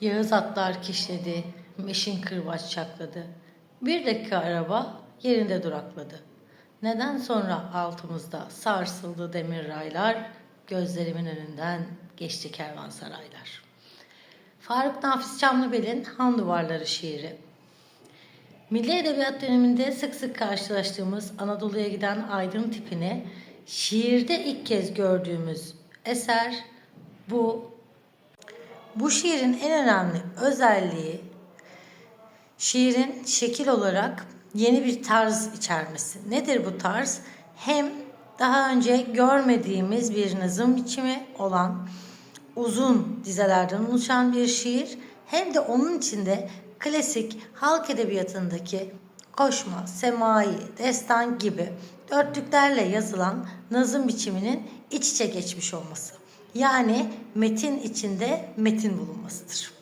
Yağız atlar kişnedi, meşin kırbaç çakladı. Bir dakika araba yerinde durakladı. Neden sonra altımızda sarsıldı demir raylar, gözlerimin önünden geçti kervansaraylar. Faruk Nafiz Çamlıbel'in Han Duvarları şiiri. Milli Edebiyat döneminde sık sık karşılaştığımız Anadolu'ya giden aydın tipini şiirde ilk kez gördüğümüz eser bu. Bu şiirin en önemli özelliği şiirin şekil olarak yeni bir tarz içermesi. Nedir bu tarz? Hem daha önce görmediğimiz bir nazım biçimi olan uzun dizelerden oluşan bir şiir hem de onun içinde klasik halk edebiyatındaki koşma, semai, destan gibi dörtlüklerle yazılan nazım biçiminin iç içe geçmiş olması. Yani metin içinde metin bulunmasıdır.